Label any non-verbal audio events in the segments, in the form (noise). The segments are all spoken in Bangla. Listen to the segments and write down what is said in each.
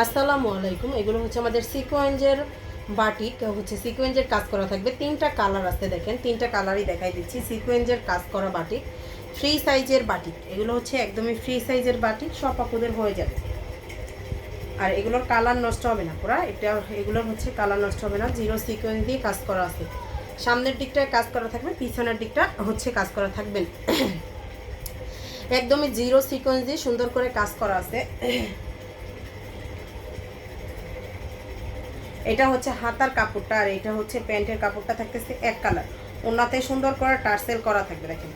আসসালামু আলাইকুম। এগুলো হচ্ছে আমাদের সিকোয়েন্সের বাটিক হচ্ছে সিকোয়েন্সের কাজ করা থাকবে। তিনটা কালার আছে দেখেন। তিনটা কালারই দেখাই দিচ্ছি। সিকোয়েন্সের কাজ করা বাটিক ফ্রি সাইজের বাটিক এগুলো হচ্ছে একদমই ফ্রি সাইজের বাটিক সব আপুদের হয়ে যাবে। আর এগুলোর কালার নষ্ট হবে না পুরা। এটা এগুলোর হচ্ছে কালার নষ্ট হবে না। জিরো সিকোয়েন্স দিয়ে কাজ করা আছে। সামনের দিকটায় কাজ করা থাকবে। পিছনের দিকটা হচ্ছে কাজ করা থাকবে। (coughs) একদমই জিরো সিকোয়েন্স দিয়ে সুন্দর করে কাজ করা আছে। এটা হচ্ছে হাতার কাপড়টা আর এটা হচ্ছে প্যান্টের কাপড়টা থাকতেছে এক কালার। ওনাতে সুন্দর করে টার্সেল করা থাকবে, দেখেন।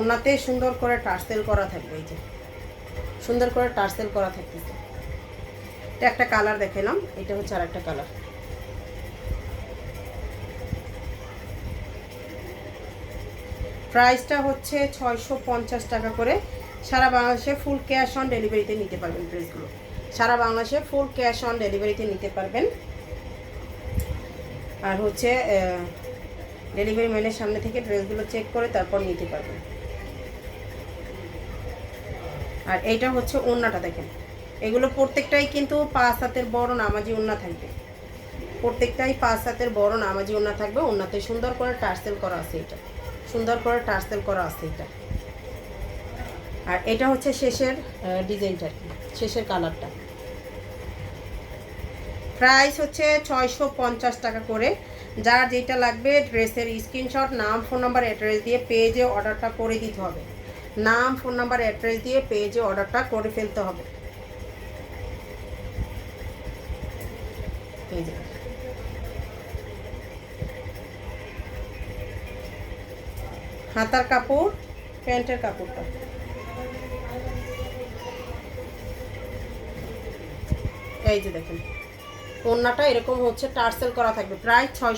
ওনাতে সুন্দর করে টার্সেল করা থাকবে, এই যে। সুন্দর করে টার্সেল করা থাকতেছে। এটা একটা কালার দেখালাম, এটা হচ্ছে আর একটা কালার। প্রাইসটা হচ্ছে ছয়শো পঞ্চাশ টাকা করে। সারা বাংলাদেশে ফুল ক্যাশ অন ডেলিভারিতে নিতে পারবেন ড্রেসগুলো সারা বাংলাদেশে ফুল ক্যাশ অন ডেলিভারিতে নিতে পারবেন। আর হচ্ছে ডেলিভারি ম্যানের সামনে থেকে ড্রেসগুলো চেক করে তারপর নিতে পারবেন আর এইটা হচ্ছে ওড়নাটা দেখেন। এগুলো প্রত্যেকটাই কিন্তু পাঁচ হাতের বড় নামাজি ওড়না থাকবে। প্রত্যেকটাই পাঁচ হাতের বড় নামাজি ওড়না থাকবে। ওড়নাতে সুন্দর করে টার্সেল করা আছে এটা। সুন্দর করে টার্সেল করা আছে এটা। আর এটা হচ্ছে শেষের ডিজাইনটা শেষের কালারটা প্রাইস হচ্ছে ছয়শো পঞ্চাশ টাকা করে। যার যেটা লাগবে ড্রেসের স্ক্রিনশট, নাম, ফোন নাম্বার, অ্যাড্রেস দিয়ে পেজে অর্ডারটা করে দিতে হবে। নাম, ফোন নাম্বার, অ্যাড্রেস দিয়ে পেজে অর্ডারটা করে ফেলতে হবে। হাতার কাপড়, প্যান্টের কাপড়টা। এই যে দেখেন। ওড়নাটা এরকম হচ্ছে টার্সেল করা থাকবে। প্রায় ছয়